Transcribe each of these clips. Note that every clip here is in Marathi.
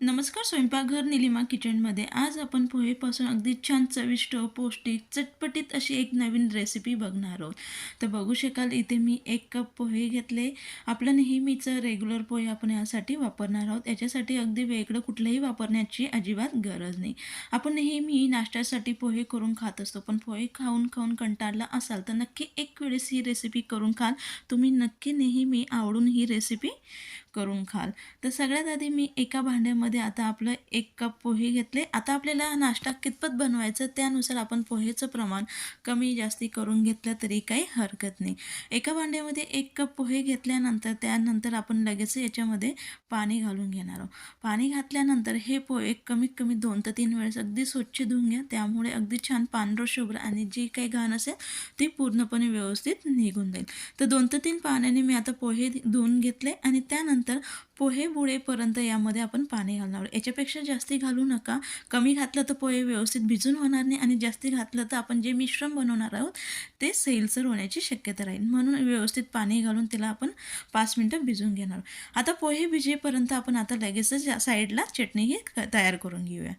नमस्कार स्वयंपाकघर निलिमा किचनमध्ये. आज आपण पोहेपासून अगदी छान चविष्ट पौष्टिक चटपटीत अशी एक नवीन रेसिपी बघणार आहोत. तर बघू शकाल इथे मी एक कप पोहे घेतले. आपलं नेहमीचं रेग्युलर पोहे आपण यासाठी वापरणार आहोत. याच्यासाठी अगदी वेगळं कुठलंही वापरण्याची अजिबात गरज नाही. आपण नेहमी नाश्त्यासाठी पोहे करून खात असतो पण पोहे खाऊन खाऊन कंटाळला असाल तर नक्की एक वेळेस ही रेसिपी करून खाल. तुम्ही नक्की नेहमी आवडून ही रेसिपी करून खाल. तर सगळ्यात आधी मी एका भांड्यामध्ये आता आपलं एक कप पोहे घेतले. आता आपल्याला नाश्ता कितपत बनवायचं त्यानुसार आपण पोहेचं प्रमाण कमी जास्ती करून घेतलं तरी काही हरकत नाही. एका भांड्यामध्ये एक कप पोहे घेतल्यानंतर त्यानंतर आपण लगेच याच्यामध्ये पाणी घालून घेणार आहोत. पाणी घातल्यानंतर हे पोहे कमीत कमी दोन ते तीन वेळेस अगदी स्वच्छ धुवून घ्या. त्यामुळे अगदी छान पांढरं शुभ्र आणि जी काही घाण असेल ती पूर्णपणे व्यवस्थित निघून जाईल. तर दोन ते तीन पाण्याने मी आता पोहे धुवून घेतले आणि त्यानंतर sıkıntı. पोहे बुडेपर्यंत यामध्ये आपण पाणी घालणार आहोत. याच्यापेक्षा जास्ती घालू नका. कमी घातलं तर पोहे व्यवस्थित भिजून होणार नाही आणि जास्ती घातलं तर आपण जे मिश्रण बनवणार आहोत ते सैलसर होण्याची शक्यता राहील. म्हणून व्यवस्थित पाणी घालून त्याला आपण पाच मिनटं भिजून घेणार आता पोहे भिजेपर्यंत आपण आता लगेचच साईडला चटणी ही तयार करून घेऊया.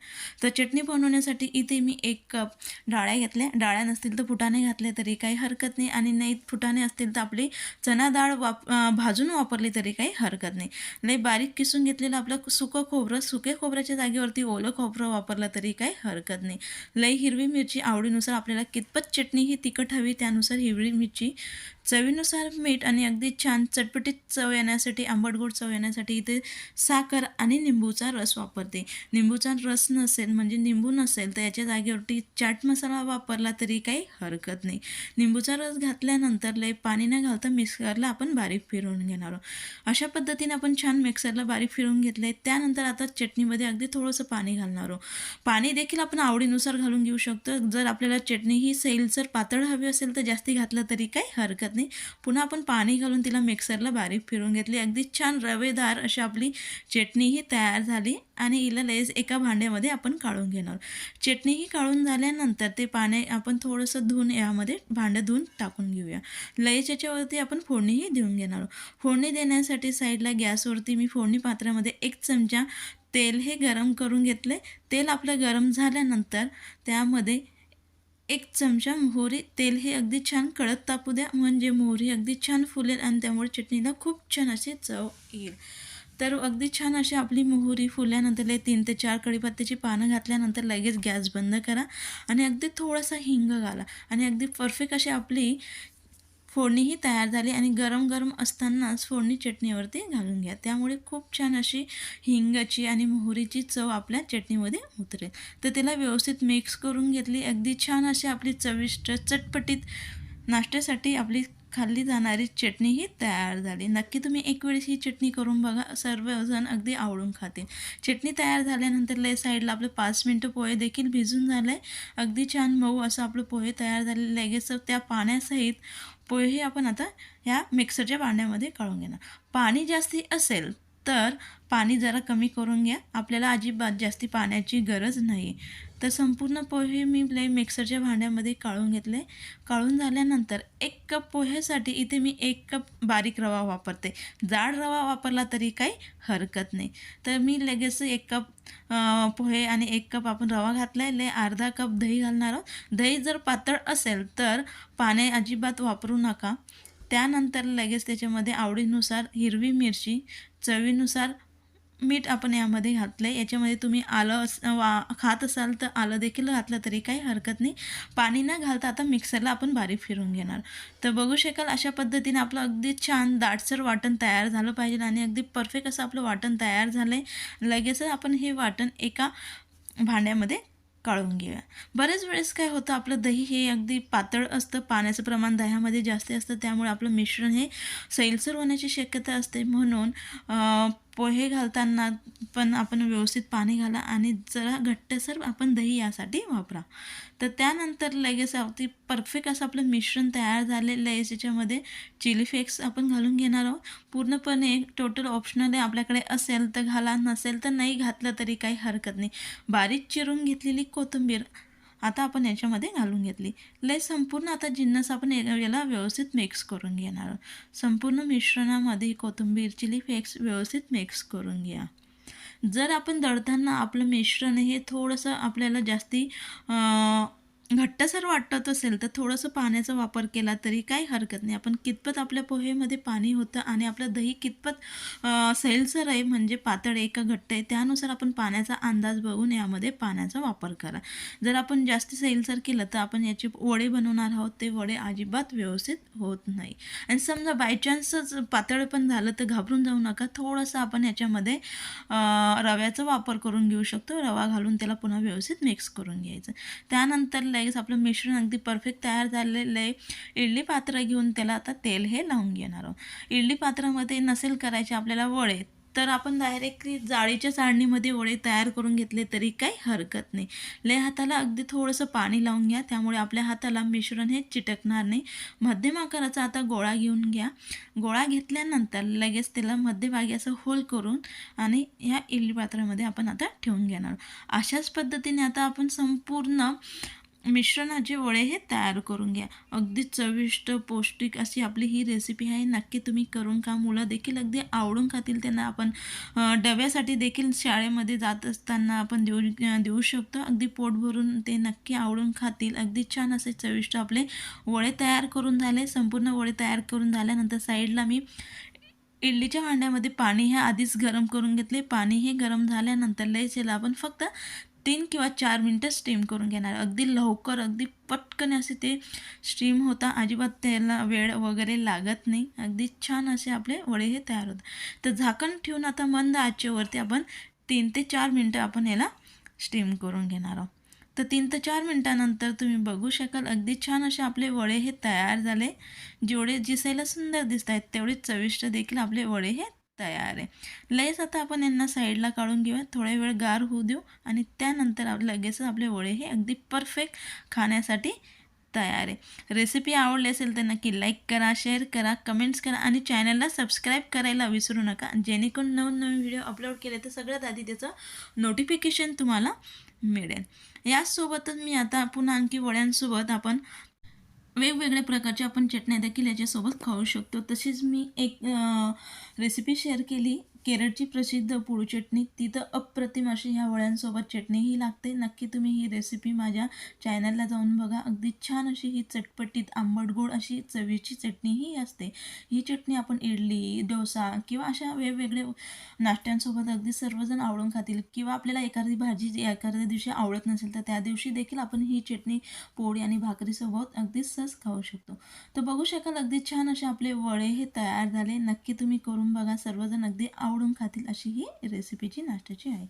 तर चटणी बनवण्यासाठी इथे मी एक कप डाळ्या घेतल्या. डाळ्या नसतील तर फुटाणे घातले तरी काही हरकत नाही आणि नाही फुटाणे असतील तर आपली चणा डाळ वाप भाजून वापरली तरी काही हरकत नाही. लई बारीक किसून घेतलेलं आपलं सुकं खोबरं सुके खोबऱ्याच्या जागेवरती ओलं खोबरं वापरलं तरी काही हरकत नाही. लई हिरवी मिरची आवडीनुसार आपल्याला कितपत चटणी ही तिखट हवी त्यानुसार हिरवी मिरची चवीनुसार मीठ आणि अगदी छान चटपटीत चव येण्यासाठी आंबटगोड चव येण्यासाठी इथे साखर आणि निंबूचा रस वापरते. निंबूचा रस नसेल म्हणजे निंबू नसेल तर याच्या जागेवरती चाट मसाला वापरला तरी काही हरकत नाही. निंबूचा रस घातल्यानंतर लय पाणी न घालता मिक्सरला आपण बारीक फिरवून घेणार आहोत. अशा पद्धतीने आपण छान मिक्सरला बारीक फिरवून घेतले त्यानंतर आता चटणीमध्ये अगदी थोडंसं पाणी घालणार आहोत. पाणी देखील आपण आवडीनुसार घालून घेऊ शकतो. जर आपल्याला चटणी ही सैलसर पातळ हवी असेल तर जास्ती घातलं तरी काही हरकत नाही. पुन्हा आपण पाणी घालून तिला मिक्सरला बारीक फिरून घेतली. अगदी छान रवेदार अशी आपली चटणीही तयार झाली आणि हिला लयच एका भांड्यामध्ये आपण काढून घेणार चटणीही काढून झाल्यानंतर ते पाणी आपण थोडंसं धुवून यामध्ये भांडं धुवून टाकून घेऊया. लयच याच्यावरती आपण फोडणीही देऊन घेणार फोडणी देण्यासाठी साईडला गॅसवरती मी फोडणी पात्रामध्ये एक चमचा तेल हे गरम करून घेतले. तेल आपलं गरम झाल्यानंतर त्यामध्ये एक चमचा मोहरी तेल हे अगदी छान कळत तापू द्या. म्हणजे मोहरी अगदी छान फुलेल आणि त्यामुळे चटणीला खूप छान अशी चव येईल. तर अगदी छान अशी आपली मोहरी फुल्यानंतर तीन ते चार कढीपत्त्याची पानं घातल्यानंतर लगेच गॅस बंद करा आणि अगदी थोडासा हिंग घाला. आणि अगदी परफेक्ट अशी आपली फोडणीही तयार झाली आणि गरम गरम असतानाच फोडणी चटणीवरती घालून घ्या. त्यामुळे खूप छान अशी हिंगाची आणि मोहरीची चव आपल्या चटणीमध्ये उतरेल. तर तिला व्यवस्थित मिक्स करून घेतली. अगदी छान अशी आपली चविष्ट चटपटीत नाश्त्यासाठी आपली खाल्ली जाणारी चटणी ही तयार झाली. नक्की तुम्ही एक वेळेस ही चटणी करून बघा. सर्वजण अगदी आवडून खातील. चटणी तयार झाल्यानंतर लय साईडला आपलं पाच मिनटं पोहे देखील भिजून झालं आहे अगदी छान मऊ असं आपलं पोहे तयार झाले लगेच त्या पाण्यासहित पोहे आपण आता ह्या मिक्सरच्या भांड्यामध्ये काढून घेणार. पाणी जास्ती असेल तर पाणी जरा कमी करून घ्या. आपल्याला अजिबात जास्ती पाण्याची गरज नाही तर संपूर्ण पोहे मी लय मिक्सरच्या भांड्यामध्ये काढून घेतले. काढून झाल्यानंतर एक कप पोह्यासाठी इथे मी एक कप बारीक रवा वापरते. जाड रवा वापरला तरी काही हरकत नाही. तर मी लगेच एक कप पोहे आणि एक कप आपण रवा घातला आहे अर्धा कप दही घालणार आहोत. दही जर पातळ असेल तर पाणी अजिबात वापरू नका. त्यानंतर लगेच त्याच्यामध्ये आवडीनुसार हिरवी मिरची चवीनुसार मीठ आपण यामध्ये घातलं आहे याच्यामध्ये तुम्ही आलं अस वा खात असाल तर आलं देखील घातलं तरी काही हरकत नाही. पाणी न घालता आता मिक्सरला आपण बारीक फिरून घेणार. तर बघू शकाल अशा पद्धतीने आपलं अगदी छान दाटसर वाटण तयार झालं पाहिजे आणि अगदी परफेक्ट असं आपलं वाटण तयार झालं आहे लगेचच आपण हे वाटण एका भांड्यामध्ये काढून घेऊया. बऱ्याच वेळेस काय होतं आपलं दही हे अगदी पातळ असतं पाण्याचं प्रमाण दह्यामध्ये जास्त असतं त्यामुळे आपलं मिश्रण हे सैलसर होण्याची शक्यता असते. म्हणून पोहे घालताना पण आपण व्यवस्थित पाणी घाला आणि जरा घट्टसर आपण दही यासाठी वापरा. तर त्यानंतर लगेच अगदी परफेक्ट असं आपलं मिश्रण तयार झालेलं आहे. याच्यामध्ये चिली फ्लेक्स आपण घालून घेणार आहोत. पूर्णपणे टोटल ऑप्शनल आहे. आपल्याकडे असेल तर घाला नसेल तर नाही घातलं तरी काही हरकत नाही. बारीक चिरून घेतलेली कोथिंबीर आता आपण याच्यामध्ये घालून घेतली. लय संपूर्ण आता जिन्नस आपण याला व्यवस्थित मिक्स करून घेणार. संपूर्ण मिश्रणामध्ये कोथिंबीर चिली फ्लेक्स व्यवस्थित मिक्स करून घ्या. जर आपण दळताना आपलं मिश्रण हे थोडंसं आपल्याला जास्ती घट्टसर वाटत असेल तर थोडंसं पाण्याचा वापर केला तरी काही हरकत नाही. आपण कितपत आपल्या पोहेमध्ये पाणी होतं आणि आपलं दही कितपत सैलसर आहे म्हणजे पातळ आहे का घट्ट आहे त्यानुसार आपण पाण्याचा अंदाज बघून यामध्ये पाण्याचा वापर करा. जर आपण जास्त सैलसर केलं तर आपण याचे वडे बनवणार आहोत ते वडे अजिबात व्यवस्थित होत नाही. आणि समजा बायचान्सच पातळ पण झालं तर घाबरून जाऊ नका. थोडंसं आपण याच्यामध्ये रव्याचा वापर करून घेऊ शकतो. रवा घालून त्याला पुन्हा व्यवस्थित मिक्स करून घ्यायचं. त्यानंतर लगेच आपलं मिश्रण अगदी परफेक्ट तयार झालेलं आहे. इडली पात्र घेऊन त्याला आता तेल हे लावून घेणार आहोत. इडली पात्रामध्ये नसेल करायचे आपल्याला वळे तर आपण डायरेक्टली जाळीच्या चाळणीमध्ये वडे तयार करून घेतले तरी काही हरकत नाही. लय हाताला अगदी थोडंसं पाणी लावून घ्या त्यामुळे आपल्या हाताला मिश्रण हे चिटकणार नाही. मध्यम आकाराचा आता गोळा घेऊन घ्या. गोळा घेतल्यानंतर लगेच त्याला मध्यभागी असं होल करून आणि ह्या इडली पात्रामध्ये आपण आता ठेवून घेणार अशाच पद्धतीने आता आपण संपूर्ण मिश्रणाचे वडे हे तयार करून घ्या. अगदी चविष्ट पौष्टिक अशी आपली ही रेसिपी आहे. नक्की तुम्ही करून का मुलं देखील अगदी आवडून खातील त्यांना आपण डब्यासाठी देखील शाळेमध्ये जात असताना आपण देऊ देऊ शकतो. अगदी पोट भरून ते नक्की आवडून खातील. अगदी छान असे चविष्ट आपले वडे तयार करून झाले. संपूर्ण वडे तयार करून झाल्यानंतर साईडला मी इडलीच्या भांड्यामध्ये पाणी हे आधीच गरम करून घेतले. पाणी हे गरम झाल्यानंतर लयच याला आपण फक्त तीन किंवा चार मिनटं स्टीम करून घेणार. अगदी लवकर अगदी पटकन असे ते स्टीम होता. अजिबात त्याला वेळ वगैरे लागत नाही. अगदी छान असे आपले वडे हे तयार होतात. तर झाकण ठेवून आता मंद आचेवरती आपण तीन ते चार मिनटं आपण याला स्टीम करून घेणार आहोत. तर तीन ते चार मिनटानंतर तुम्ही बघू शकाल अगदी छान असे आपले वडे हे तयार झाले. जेवढे दिसायला सुंदर दिसत आहेत तेवढे चविष्ट देखील आपले वडे हे तयार आहे. लयच आता आपण यांना साईडला काढून घेऊया. थोडा वेळ गार होऊ देऊ आणि त्यानंतर आप लगेचच आपले वडे हे अगदी परफेक्ट खाण्यासाठी तयार आहे. रेसिपी आवडली असेल तर नक्की लाईक करा शेअर करा कमेंट्स करा आणि चॅनलला सबस्क्राईब करायला विसरू नका. जेणेकरून नवीन नवीन व्हिडिओ अपलोड केले तर सगळ्यात आधी त्याचं नोटिफिकेशन तुम्हाला मिळेल. याचसोबतच मी आता पुन्हा आणखी वड्यांसोबत आपण वेगवेगळ्या प्रकारच्या आपण चटण्या देखील याच्यासोबत खाऊ शकतो. तशीच मी एक रेसिपी शेअर केली. केरळची प्रसिद्ध पोळू चटणी ती तर अप्रतिम अशी ह्या वळ्यांसोबत चटणीही लागते. नक्की तुम्ही ही रेसिपी माझ्या चॅनलला जाऊन बघा. अगदी छान अशी ही चटपटीत आंबट गोड अशी चवीची चटणीही असते. ही चटणी आपण इडली डोसा किंवा अशा वेगवेगळे नाश्त्यांसोबत अगदी सर्वजण आवडून खातील किंवा आपल्याला एखादी भाजी एखाद्या दिवशी आवडत नसेल तर त्या दिवशी देखील आपण ही चटणी पोळी आणि भाकरीसोबत अगदी सहज खाऊ शकतो. तर बघू शकाल अगदी छान असे आपले वडे हे तयार झाले. नक्की तुम्ही करून बघा. सर्वजण अगदी आवड आवडून खातील अशी ही रेसिपीची नाश्त्याची आहे.